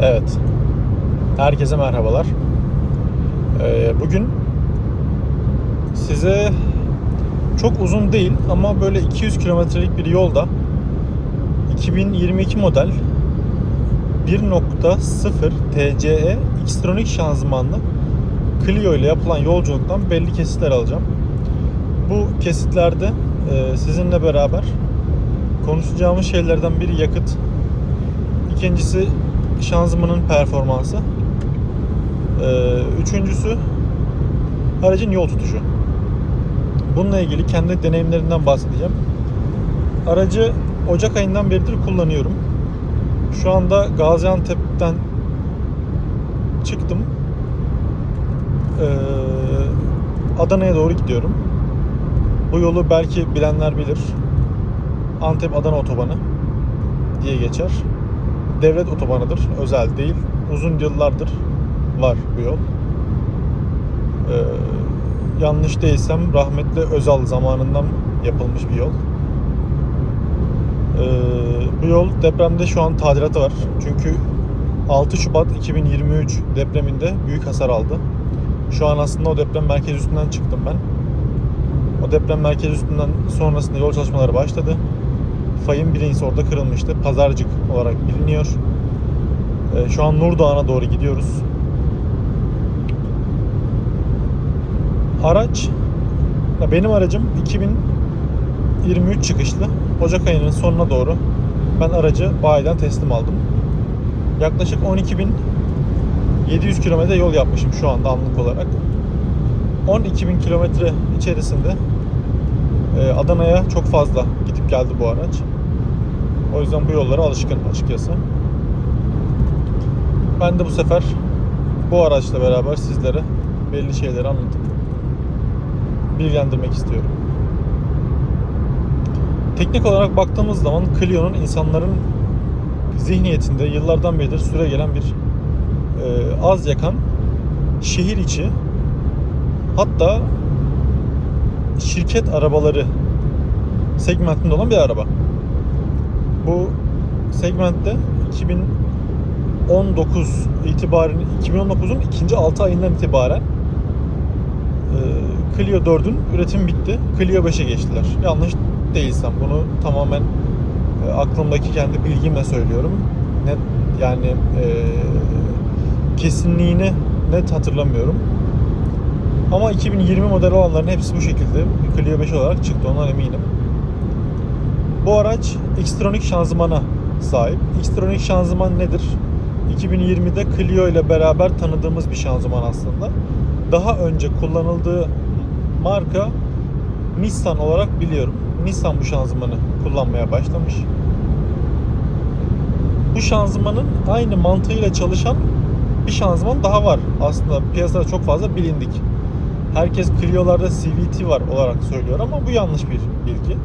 Evet. Herkese merhabalar. Ee, bugün size çok uzun değil ama böyle 200 kilometrelik bir yolda 2022 model 1.0 TCE Xtronic şanzımanlı Clio ile yapılan yolculuktan belli kesitler alacağım. Bu kesitlerde e, sizinle beraber konuşacağımız şeylerden biri yakıt, ikincisi şanzımanın performansı, e, üçüncüsü aracın yol tutuşu. Bununla ilgili kendi deneyimlerimden bahsedeceğim. Aracı Ocak ayından beridir kullanıyorum. Şu anda Gaziantep'ten çıktım. Ee, Adana'ya doğru gidiyorum. Bu yolu belki bilenler bilir. Antep-Adana otobanı diye geçer. Devlet otobanıdır, özel değil. Uzun yıllardır var bu yol. Ee, yanlış değilsem rahmetli Özal zamanından yapılmış bir yol. Ee, bu yol depremde şu an tadilatı var. Çünkü 6 Şubat 2023 depreminde büyük hasar aldı. Şu an aslında o deprem merkez üstünden çıktım ben. O deprem merkez üstünden sonrasında yol çalışmaları başladı. Fayın birincisi orada kırılmıştı. Pazarcık olarak biliniyor. Ee, şu an Nur Dağı'na doğru gidiyoruz. Araç ya benim aracım 2023 çıkışlı. Ocak ayının sonuna doğru ben aracı bayiden teslim aldım. Yaklaşık 12.700 kilometre yol yapmışım şu anda anlık olarak. 12.000 kilometre içerisinde e, Adana'ya çok fazla gidip geldi bu araç. O yüzden bu yollara alışkın açıkçası. Ben de bu sefer bu araçla beraber sizlere belli şeyleri anlatıp bilgilendirmek istiyorum. Teknik olarak baktığımız zaman Clio'nun insanların zihniyetinde yıllardan beridir süre gelen bir e, az yakan şehir içi hatta şirket arabaları segmentinde olan bir araba. Bu segmentte 2019 itibaren 2019'un ikinci 6 ayından itibaren e, Clio 4'ün üretim bitti. Clio 5'e geçtiler. Yanlış değilsem bunu tamamen e, aklımdaki kendi bilgimle söylüyorum. Net yani e, kesinliğini net hatırlamıyorum. Ama 2020 model olanların hepsi bu şekilde Clio 5 olarak çıktı ondan eminim. Bu araç Xtronic şanzımana sahip. Xtronic şanzıman nedir? 2020'de Clio ile beraber tanıdığımız bir şanzıman aslında. Daha önce kullanıldığı marka Nissan olarak biliyorum. Nissan bu şanzımanı kullanmaya başlamış. Bu şanzımanın aynı mantığıyla çalışan bir şanzıman daha var. Aslında piyasada çok fazla bilindik. Herkes Clio'larda CVT var olarak söylüyor ama bu yanlış bir bilgi.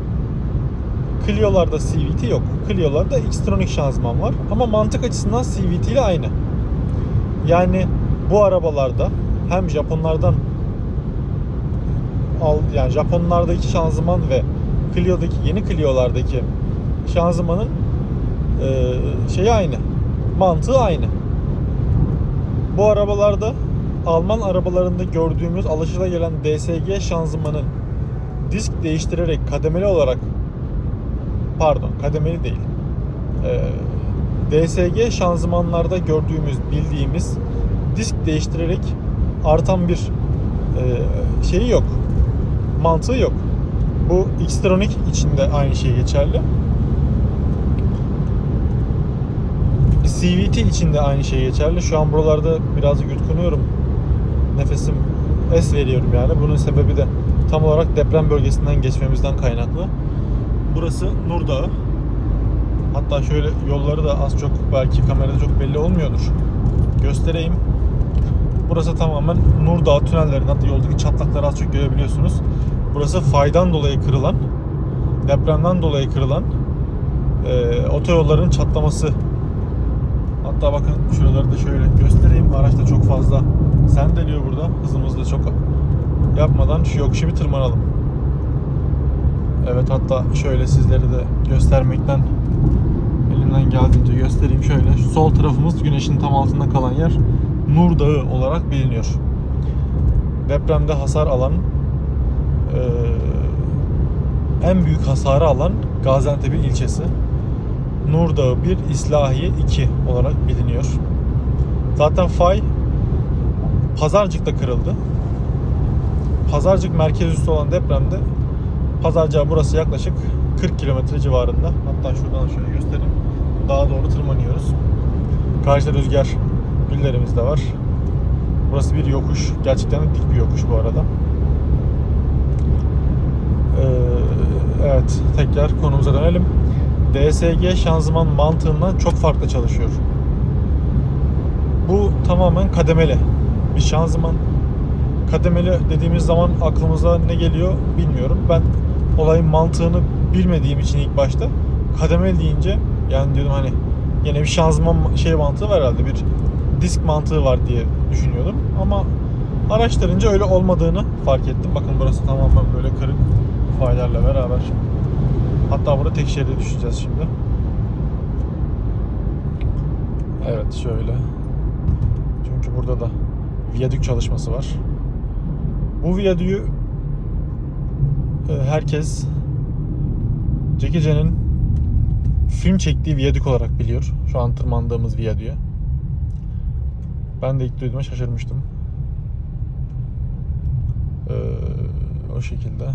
Clio'larda CVT yok. Clio'larda Xtronic şanzıman var ama mantık açısından CVT ile aynı. Yani bu arabalarda hem Japonlardan al yani Japonlardaki şanzıman ve Clio'daki yeni Clio'lardaki şanzımanın e, şeyi aynı. Mantığı aynı. Bu arabalarda Alman arabalarında gördüğümüz alışılagelen DSG şanzımanın disk değiştirerek kademeli olarak pardon kademeli değil. E, DSG şanzımanlarda gördüğümüz bildiğimiz disk değiştirerek artan bir e, şeyi yok. Mantığı yok. Bu Xtronic için de aynı şey geçerli. CVT için de aynı şey geçerli. Şu an buralarda birazcık yutkunuyorum. Nefesim es veriyorum yani. Bunun sebebi de tam olarak deprem bölgesinden geçmemizden kaynaklı. Burası Nur Dağı. Hatta şöyle yolları da az çok belki kamerada çok belli olmuyordur. Göstereyim. Burası tamamen Nur Dağı hatta yoldaki çatlakları az çok görebiliyorsunuz. Burası faydan dolayı kırılan, depremden dolayı kırılan e, otoyolların çatlaması. Hatta bakın şuraları da şöyle göstereyim. Araç da çok fazla sendeliyor burada. Hızımız da çok yapmadan şu yokuşu bir tırmanalım. Evet hatta şöyle sizleri de göstermekten elimden geldiğince göstereyim şöyle. Sol tarafımız güneşin tam altında kalan yer Nur Dağı olarak biliniyor. Depremde hasar alan eee, en büyük hasarı alan Gaziantep'in ilçesi. Nur Dağı 1, İslahiye 2 olarak biliniyor. Zaten fay Pazarcık'ta kırıldı. Pazarcık merkez üstü olan depremde Pazarcık'a burası yaklaşık 40 kilometre civarında. Hatta şuradan şöyle göstereyim. Daha doğru tırmanıyoruz. Karşıda rüzgar güllerimiz de var. Burası bir yokuş. Gerçekten dik bir yokuş bu arada. Ee, evet, tekrar konumuza dönelim. DSG şanzıman mantığından çok farklı çalışıyor. Bu tamamen kademeli bir şanzıman. Kademeli dediğimiz zaman aklımıza ne geliyor bilmiyorum. Ben olayın mantığını bilmediğim için ilk başta kademeli deyince yani diyordum hani yine bir şanzıman şey mantığı var herhalde bir disk mantığı var diye düşünüyordum ama araştırınca öyle olmadığını fark ettim. Bakın burası tamamen böyle kırık faylarla beraber. Hatta burada tek şeride düşeceğiz şimdi. Evet şöyle. Çünkü burada da viyadük çalışması var. Bu viyadüğü e, herkes Cekice'nin film çektiği viyadük olarak biliyor. Şu an tırmandığımız viyadüğü. Ben de ilk duyduğuma şaşırmıştım. Ee, o şekilde.